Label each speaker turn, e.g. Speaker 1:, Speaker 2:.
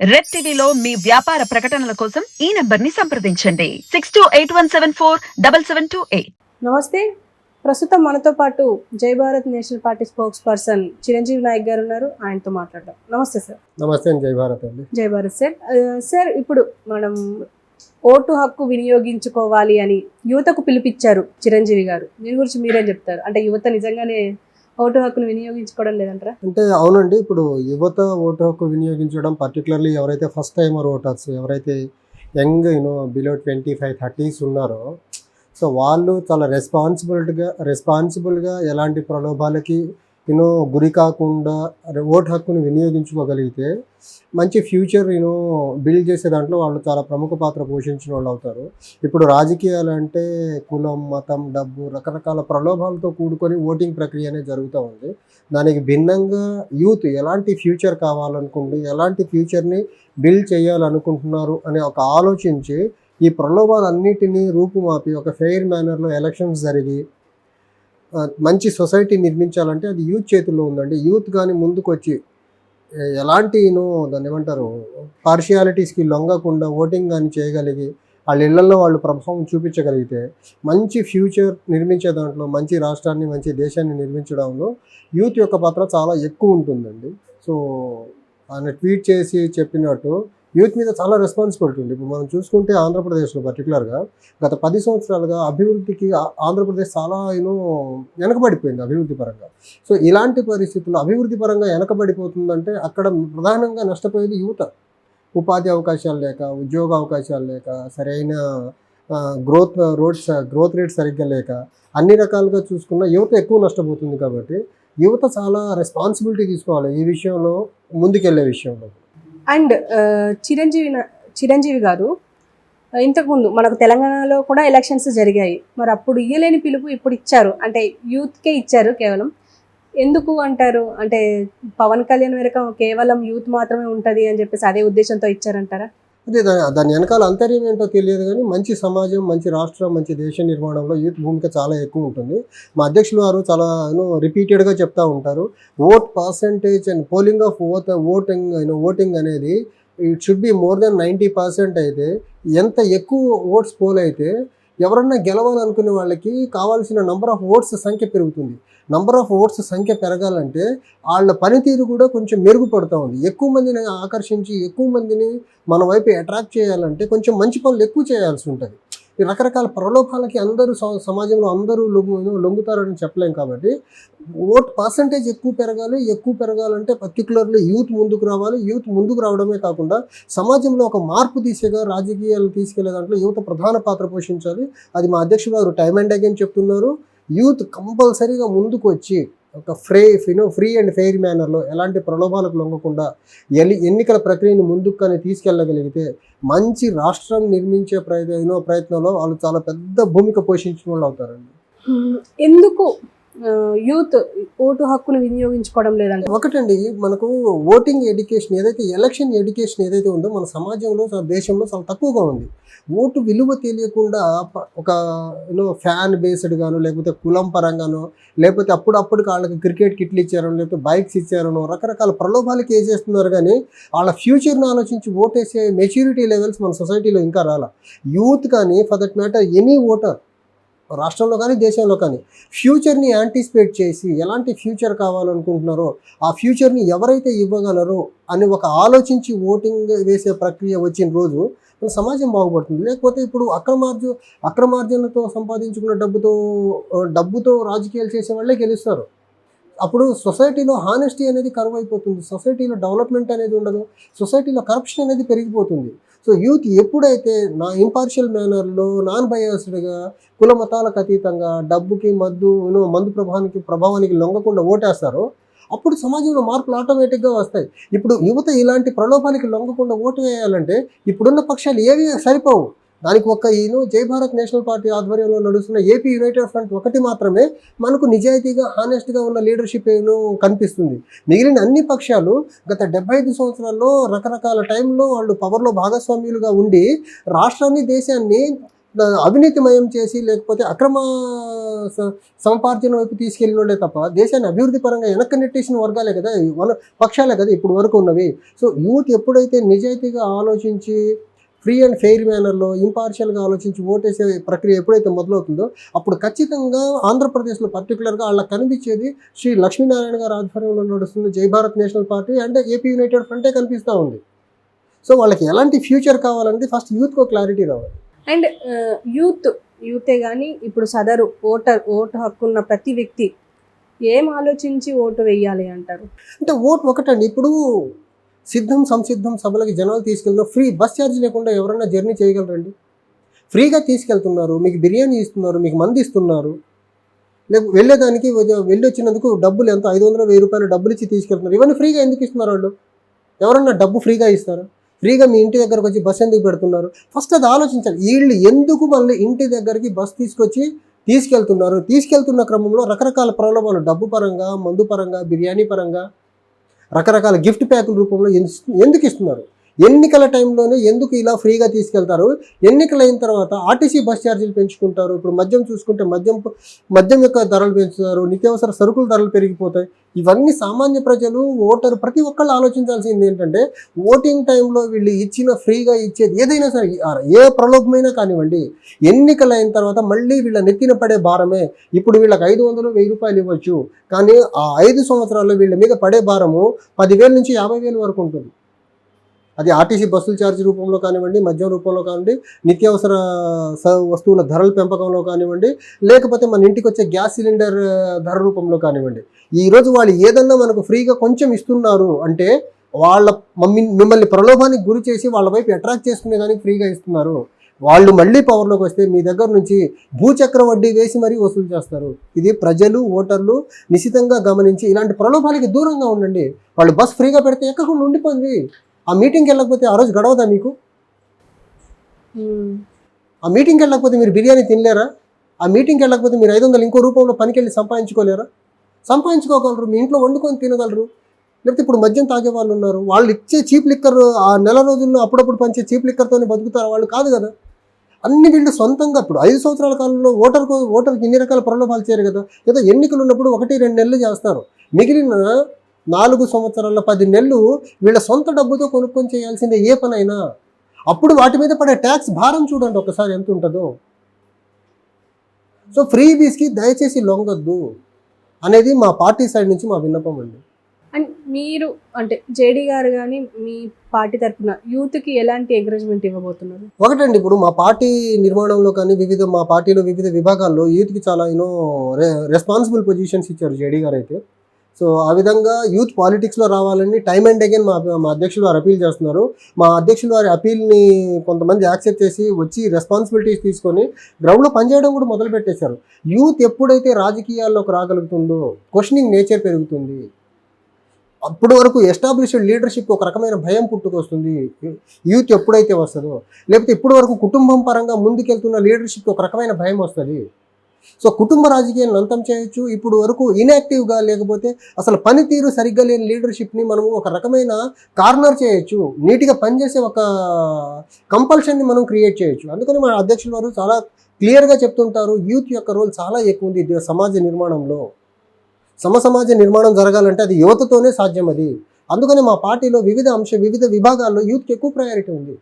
Speaker 1: Red టీవీలో మీ వ్యాపార ప్రకటనల కోసం ఈ నంబర్ని సంప్రదించండి. Six two eight one seven four double seven two eight
Speaker 2: నమస్తే. ప్రస్తుతం మనతో పాటు Jai Bharat national party spokesperson Chiranjeevi Naik గారు ఉన్నారు. ఆయనతో మాట్లాడదాం. నమస్తే సార్.
Speaker 3: నమస్తే జై భారత్ అండి.
Speaker 2: జై భారత్ సార్. సార్ ఇప్పుడు మనం ఓటు హక్కు వినియోగించుకోవాలి అని యువతకు పిలిపించారు చిరంజీవి గారు. దీని గురించి మీరేం చెప్తారు? అంటే యువత నిజంగానే ఓటు హక్కును వినియోగించుకోవడం లేదంటారా?
Speaker 3: అంటే అవునండి ఇప్పుడు యువత ఓటు హక్కు వినియోగించడం పర్టికులర్లీ ఎవరైతే ఫస్ట్ టైమర్ ఓటర్స్ ఎవరైతే young you know below twenty five thirties ఉన్నారో సో వాళ్ళు చాలా రెస్పాన్సిబిలిటీగా రెస్పాన్సిబుల్గా ఎలాంటి ప్రలోభాలకి యూనో గురి కాకుండా ఓటు హక్కుని వినియోగించుకోగలిగితే మంచి ఫ్యూచర్ యూనో బిల్డ్ చేసే దాంట్లో వాళ్ళు చాలా ప్రముఖ పాత్ర పోషించిన వాళ్ళు అవుతారు. ఇప్పుడు రాజకీయాలు అంటే కులం మతం డబ్బు రకరకాల ప్రలోభాలతో కూడుకొని ఓటింగ్ ప్రక్రియ అనేది జరుగుతూ ఉంది. దానికి భిన్నంగా యూత్ ఎలాంటి ఫ్యూచర్ కావాలనుకుంటే ఎలాంటి ఫ్యూచర్ని బిల్డ్ చేయాలనుకుంటున్నారు అనే ఒక ఆలోచించి ఈ ప్రలోభాలన్నిటినీ రూపుమాపి ఒక ఫెయిర్ మేనర్లో ఎలక్షన్స్ జరిగి మంచి సొసైటీ నిర్మించాలంటే అది యూత్ చేతుల్లో ఉందండి. యూత్ కానీ ముందుకు వచ్చి ఎలాంటి దాన్ని ఏమంటారు పార్షియాలిటీస్కి లొంగకుండా ఓటింగ్ కానీ చేయగలిగి వాళ్ళ ఇళ్ళలో వాళ్ళు ప్రభావం చూపించగలిగితే మంచి ఫ్యూచర్ నిర్మించే దాంట్లో మంచి రాష్ట్రాన్ని మంచి దేశాన్ని నిర్మించడంలో యూత్ యొక్క పాత్ర చాలా ఎక్కువ ఉంటుందండి. సో ఆయన ట్వీట్ చేసి చెప్పినట్టు యూత్ మీద చాలా రెస్పాన్సిబిలిటీ ఉంది. ఇప్పుడు మనం చూసుకుంటే ఆంధ్రప్రదేశ్లో పర్టికులర్గా గత పది సంవత్సరాలుగా అభివృద్ధికి ఆంధ్రప్రదేశ్ చాలా యూనో వెనకబడిపోయింది అభివృద్ధి పరంగా. సో ఇలాంటి పరిస్థితుల్లో అభివృద్ధి పరంగా వెనకబడిపోతుందంటే అక్కడ ప్రధానంగా నష్టపోయేది యువత. ఉపాధి అవకాశాలు లేక ఉద్యోగ అవకాశాలు లేక సరైన గ్రోత్ రోడ్స్ గ్రోత్ రేట్ సరిగ్గా లేక అన్ని రకాలుగా చూసుకున్న యువత ఎక్కువ నష్టపోతుంది కాబట్టి యువత చాలా రెస్పాన్సిబిలిటీ తీసుకోవాలి ఈ విషయంలో ముందుకెళ్ళే విషయంలో.
Speaker 2: అండ్ చిరంజీవి చిరంజీవి గారు ఇంతకుముందు మనకు తెలంగాణలో కూడా ఎలక్షన్స్ జరిగాయి. మరి అప్పుడు ఇయ్యలేని పిలుపు ఇప్పుడు ఇచ్చారు. అంటే యూత్కే ఇచ్చారు కేవలం. ఎందుకు అంటారు? అంటే పవన్ కళ్యాణ్ వెనక కేవలం యూత్ మాత్రమే ఉంటుంది అని చెప్పేసి అదే ఉద్దేశంతో ఇచ్చారంటారా?
Speaker 3: అదే దాని దాని వెనకాల అంతర్యం ఏంటో తెలియదు కానీ మంచి సమాజం మంచి రాష్ట్రం మంచి దేశ నిర్మాణంలో యూత్ భూమిక చాలా ఎక్కువ ఉంటుంది. మా అధ్యక్షులు వారు చాలా రిపీటెడ్గా చెప్తా ఉంటారు. Vote percentage and polling of vote voting voting అనేది it should be more than ninety percent అయితే ఎంత ఎక్కువ ఓట్స్ పోల్ అయితే ఎవరన్నా గెలవాలనుకునే వాళ్ళకి కావాల్సిన నంబర్ ఆఫ్ ఓట్స్ సంఖ్య పెరుగుతుంది. నంబర్ ఆఫ్ ఓట్స్ సంఖ్య పెరగాలంటే వాళ్ళ పనితీరు కూడా కొంచెం మెరుగుపడుతూ ఉంది. ఎక్కువ మందిని ఆకర్షించి ఎక్కువ మందిని మన వైపు అట్రాక్ట్ చేయాలంటే కొంచెం మంచి పనులు ఎక్కువ చేయాల్సి ఉంటుంది. రకరకాల ప్రలోభాలకి అందరూ స- సమాజంలో అందరూ లొంగు లొంగుతారని చెప్పలేం కాబట్టి ఓట్ పర్సంటేజ్ ఎక్కువ పెరగాలి ఎక్కువ పెరగాలంటే పర్టికులర్లీ యూత్ ముందుకు రావాలి. యూత్ ముందుకు రావడమే కాకుండా సమాజంలో ఒక మార్పు దిశగా రాజకీయాలు తీసుకెళ్ళే దాంట్లో యువత ప్రధాన పాత్ర పోషించాలి. అది మా అధ్యక్షుడు గారు టైమ్ అండ్ అగైన్ చెప్తున్నారు. యూత్ కంపల్సరీగా ముందుకు వచ్చి ఒక ఫ్రీ ఫినో ఫ్రీ అండ్ ఫెయిర్ మేనర్లో ఎలాంటి ప్రలోభాలకు లొంగకుండా ఎన్ని ఎన్నికల ప్రక్రియను ముందుకు కానీ తీసుకెళ్ళగలిగితే మంచి రాష్ట్రం నిర్మించే ప్రయత్న ప్రయత్నంలో వాళ్ళు చాలా పెద్ద భూమిక పోషించిన వాళ్ళు అవుతారండి.
Speaker 2: ఎందుకు? యూత్ ఓటు హక్కును వినియోగించుకోవడం లేదంటే
Speaker 3: ఒకటండి మనకు ఓటింగ్ ఎడ్యుకేషన్ ఏదైతే ఎలక్షన్ ఎడ్యుకేషన్ ఏదైతే ఉందో మన సమాజంలో దేశంలో చాలా తక్కువగా ఉంది. ఓటు విలువ తెలియకుండా ఒక యూనో ఫ్యాన్ బేస్డ్ గాను లేకపోతే కులం పరంగానో లేకపోతే అప్పుడప్పుడు వాళ్ళకి క్రికెట్ కిట్లు ఇచ్చారనో లేకపోతే బైక్స్ ఇచ్చారనో రకరకాల ప్రలోభాలకి వేసేస్తున్నారు కానీ వాళ్ళ ఫ్యూచర్ని ఆలోచించి ఓటేసే మెచ్యూరిటీ లెవెల్స్ మన సొసైటీలో ఇంకా రాల. యూత్ కానీ for that matter any voter రాష్ట్రంలో కానీ దేశంలో కానీ. ఫ్యూచర్ని యాంటిసిపేట్ చేసి ఎలాంటి ఫ్యూచర్ కావాలనుకుంటున్నారో ఆ ఫ్యూచర్ని ఎవరైతే ఇవ్వగలరో అని ఒక ఆలోచించి ఓటింగ్ వేసే ప్రక్రియ వచ్చిన రోజు మన సమాజం బాగుపడుతుంది. లేకపోతే ఇప్పుడు అక్రమార్జు అక్రమార్జనతో సంపాదించుకున్న డబ్బుతో డబ్బుతో రాజకీయాలు చేసే వాళ్ళే గెలుస్తారు. అప్పుడు సొసైటీలో హానెస్టీ అనేది కరువు అయిపోతుంది సొసైటీలో డెవలప్మెంట్ అనేది ఉండదు. సొసైటీలో కరప్షన్ అనేది పెరిగిపోతుంది. సో యూత్ ఎప్పుడైతే నా ఇంపార్షియల్ మేనర్లో నాన్ బయాస్డ్గా కుల మతాలకు అతీతంగా డబ్బుకి మద్దు మందు ప్రభావానికి ప్రభావానికి లొంగకుండా ఓటేస్తారో అప్పుడు సమాజంలో మార్పులు ఆటోమేటిక్గా వస్తాయి. ఇప్పుడు యువత ఇలాంటి ప్రలోభానికి లొంగకుండా ఓటు వేయాలంటే ఇప్పుడున్న పక్షాలు ఏవి సరిపోవు. దానికి ఒక ఈను జై భారత్ నేషనల్ పార్టీ ఆధ్వర్యంలో నడుస్తున్న ఏపీ యునైటెడ్ ఫ్రంట్ ఒకటి మాత్రమే మనకు నిజాయితీగా హానెస్ట్గా ఉన్న లీడర్షిప్ కనిపిస్తుంది. మిగిలిన అన్ని పక్షాలు గత డెబ్బై ఐదు సంవత్సరాల్లో రకరకాల టైంలో వాళ్ళు పవర్లో భాగస్వామ్యులుగా ఉండి రాష్ట్రాన్ని దేశాన్ని అవినీతిమయం చేసి లేకపోతే అక్రమ స- వైపు తీసుకెళ్ళిన తప్ప దేశాన్ని అభివృద్ధి పరంగా వెనక్కి నెట్టేసిన వర్గాలే కదా పక్షాలే కదా ఇప్పుడు వరకు ఉన్నవి. సో యూత్ ఎప్పుడైతే నిజాయితీగా ఆలోచించి ఫ్రీ అండ్ ఫెయిర్ మేనర్లో ఇంపార్షియల్గా ఆలోచించి ఓటేసే ప్రక్రియ ఎప్పుడైతే మొదలవుతుందో అప్పుడు ఖచ్చితంగా ఆంధ్రప్రదేశ్లో పర్టికులర్గా వాళ్ళకి కనిపించేది శ్రీ లక్ష్మీనారాయణ గారి ఆధ్వర్యంలో నడుస్తున్న Jai Bharat national party and AP united ఫ్రంటే కనిపిస్తూ ఉంది. సో వాళ్ళకి ఎలాంటి ఫ్యూచర్ కావాలంటే ఫస్ట్ యూత్కో క్లారిటీ రావాలి.
Speaker 2: అండ్ యూత్ యూతే కానీ ఇప్పుడు సదరు ఓటర్ ఓటు హక్కు ఉన్న ప్రతి వ్యక్తి ఏం ఆలోచించి ఓటు వేయాలి అంటారు?
Speaker 3: అంటే ఓట్ ఒకటండి. ఇప్పుడు సిద్ధం సంసిద్ధం సభలకి జనాలు తీసుకెళ్తున్నారు ఫ్రీ బస్ ఛార్జ్ లేకుండా ఎవరైనా జర్నీ చేయగలరండి? ఫ్రీగా తీసుకెళ్తున్నారు మీకు బిర్యానీ ఇస్తున్నారు మీకు మంది ఇస్తున్నారు. లేక వెళ్ళేదానికి వెళ్ళి వచ్చినందుకు డబ్బులు ఎంత? ఐదు వందలు వెయ్యి రూపాయలు డబ్బులు ఇచ్చి తీసుకెళ్తున్నారు. ఇవన్నీ ఫ్రీగా ఎందుకు ఇస్తున్నారు వాళ్ళు? ఎవరన్నా డబ్బు ఫ్రీగా ఇస్తారా? ఫ్రీగా మీ ఇంటి దగ్గరకు వచ్చి బస్ ఎందుకు పెడుతున్నారు? ఫస్ట్ అది ఆలోచించాలి. వీళ్ళు ఎందుకు మళ్ళీ ఇంటి దగ్గరికి బస్ తీసుకొచ్చి తీసుకెళ్తున్నారు? తీసుకెళ్తున్న క్రమంలో రకరకాల ప్రలోభాలు డబ్బు పరంగా మందు పరంగా బిర్యానీ పరంగా రకరకాల గిఫ్ట్ ప్యాకుల రూపంలో ఎందుకు ఇస్తున్నారు? ఎన్నికల టైంలోనే ఎందుకు ఇలా ఫ్రీగా తీసుకెళ్తారు? ఎన్నికలైన తర్వాత ఆర్టీసీ బస్ ఛార్జీలు పెంచుకుంటారు. ఇప్పుడు మద్యం చూసుకుంటే మద్యం మద్యం యొక్క ధరలు పెంచుతారు. నిత్యావసర సరుకుల ధరలు పెరిగిపోతాయి. ఇవన్నీ సామాన్య ప్రజలు ఓటరు ప్రతి ఒక్కళ్ళు ఆలోచించాల్సింది ఏంటంటే ఓటింగ్ టైంలో వీళ్ళు ఇచ్చిన ఫ్రీగా ఇచ్చేది ఏదైనా సరే ఏ ప్రలోభమైనా కానివ్వండి ఎన్నికలైన తర్వాత మళ్ళీ వీళ్ళ నెత్తిన పడే భారమే. ఇప్పుడు వీళ్ళకి ఐదు వందలు వెయ్యి రూపాయలు ఇవ్వచ్చు. కానీ ఆ ఐదు సంవత్సరాల్లో వీళ్ళ మీద పడే భారము పదివేల నుంచి యాభై వేల వరకు ఉంటుంది. అది ఆర్టీసీ బస్సుల ఛార్జ్ రూపంలో కానివ్వండి మద్యం రూపంలో కానివ్వండి నిత్యావసర స వస్తువుల ధరల పెంపకంలో కానివ్వండి లేకపోతే మన ఇంటికి వచ్చే గ్యాస్ సిలిండర్ ధర రూపంలో కానివ్వండి. ఈరోజు వాళ్ళు ఏదన్నా మనకు ఫ్రీగా కొంచెం ఇస్తున్నారు అంటే వాళ్ళ మమ్మీ మిమ్మల్ని ప్రలోభానికి గురి చేసి వాళ్ళ వైపు అట్రాక్ట్ చేసుకునే దానికి ఫ్రీగా ఇస్తున్నారు. వాళ్ళు మళ్ళీ పవర్లోకి వస్తే మీ దగ్గర నుంచి భూచక్ర వడ్డీ వేసి మరీ వసూలు చేస్తారు. ఇది ప్రజలు ఓటర్లు నిశితంగా గమనించి ఇలాంటి ప్రలోభాలకి దూరంగా ఉండండి. వాళ్ళు బస్ ఫ్రీగా పెడితే ఎక్కకుండా ఉండిపోయింది ఆ మీటింగ్కి వెళ్ళకపోతే ఆ రోజు గడవదా మీకు? ఆ మీటింగ్కి వెళ్ళకపోతే మీరు బిర్యానీ తినలేరా? ఆ మీటింగ్కి వెళ్ళకపోతే మీరు ఐదు వందలు ఇంకో రూపంలో పనికి వెళ్ళి సంపాదించుకోలేరా? సంపాదించుకోగలరు మీ ఇంట్లో వండుకొని తినగలరు. లేకపోతే ఇప్పుడు మద్యం తాగే వాళ్ళు ఉన్నారు. వాళ్ళు ఇచ్చే చీప్ లిక్కర్ ఆ నెల రోజుల్లో అప్పుడప్పుడు పంచే చీప్ లిక్కర్తోనే బతుకుతారు? వాళ్ళు కాదు కదా. అన్ని వీళ్ళు సొంతంగా ఇప్పుడు ఐదు సంవత్సరాల కాలంలో ఓటర్కు ఓటర్కి ఇన్ని రకాల ప్రలోభాలు చేయరు కదా. ఏదో ఎన్నికలు ఉన్నప్పుడు ఒకటి రెండు నెలలు చేస్తారు. మిగిలిన నాలుగు సంవత్సరాల పది నెలలు వీళ్ళ సొంత డబ్బుతో కొనుక్కొని చేయాల్సిందే ఏ పనైనా. అప్పుడు వాటి మీద పడే ట్యాక్స్ భారం చూడండి ఒకసారి ఎంత ఉంటుందో. సో ఫ్రీ బీస్కి దయచేసి లొంగొద్దు అనేది మా పార్టీ సైడ్ నుంచి మా విన్నపం అండి.
Speaker 2: అండ్ మీరు అంటే జేడీ గారు కానీ మీ పార్టీ తరఫున యూత్కి ఎలాంటి ఎంకరేజ్మెంట్ ఇవ్వబోతున్నారు?
Speaker 3: ఒకటండి ఇప్పుడు మా పార్టీ నిర్మాణంలో కానీ వివిధ మా పార్టీలో వివిధ విభాగాల్లో యూత్కి చాలా యూనో రెస్పాన్సిబుల్ పొజిషన్స్ ఇచ్చారు జేడీ గారు అయితే సో ఆ విధంగా యూత్ పాలిటిక్స్లో రావాలని టైమ్ అండ్ అగైన్ మా మా అధ్యక్షులు వారు అపీల్ చేస్తున్నారు. మా అధ్యక్షులు వారి అపీల్ని కొంతమంది యాక్సెప్ట్ చేసి వచ్చి రెస్పాన్సిబిలిటీస్ తీసుకొని గ్రౌండ్లో పనిచేయడం కూడా మొదలు పెట్టేశారు. యూత్ ఎప్పుడైతే రాజకీయాల్లోకి రాగలుగుతుందో క్వశ్చనింగ్ నేచర్ పెరుగుతుంది. అప్పటి వరకు ఎస్టాబ్లిష్డ్ లీడర్షిప్ ఒక రకమైన భయం పుట్టుకొస్తుంది. యూత్ ఎప్పుడైతే వస్తుందో లేకపోతే ఇప్పటి వరకు కుటుంబం పరంగా ముందుకెళ్తున్న లీడర్షిప్ ఒక రకమైన భయం వస్తుంది. సో కుటుంబ రాజకీయాలను అంతం చేయొచ్చు. ఇప్పుడు వరకు ఇన్యాక్టివ్గా లేకపోతే అసలు పనితీరు సరిగ్గా లేని లీడర్షిప్ని మనము ఒక రకమైన కార్నర్ చేయొచ్చు. నీట్గా పనిచేసే ఒక కంపల్షన్ని మనం క్రియేట్ చేయొచ్చు. అందుకని మన అధ్యక్షుల వారు చాలా క్లియర్గా చెప్తుంటారు యూత్ యొక్క రోల్ చాలా ఎక్కువ ఉంది ఇది సమాజ నిర్మాణంలో. సమ సమాజ నిర్మాణం జరగాలంటే అది యువతతోనే సాధ్యం అది. అందుకని మా పార్టీలో వివిధ అంశ వివిధ విభాగాల్లో యూత్కి ఎక్కువ ప్రయారిటీ ఉంది.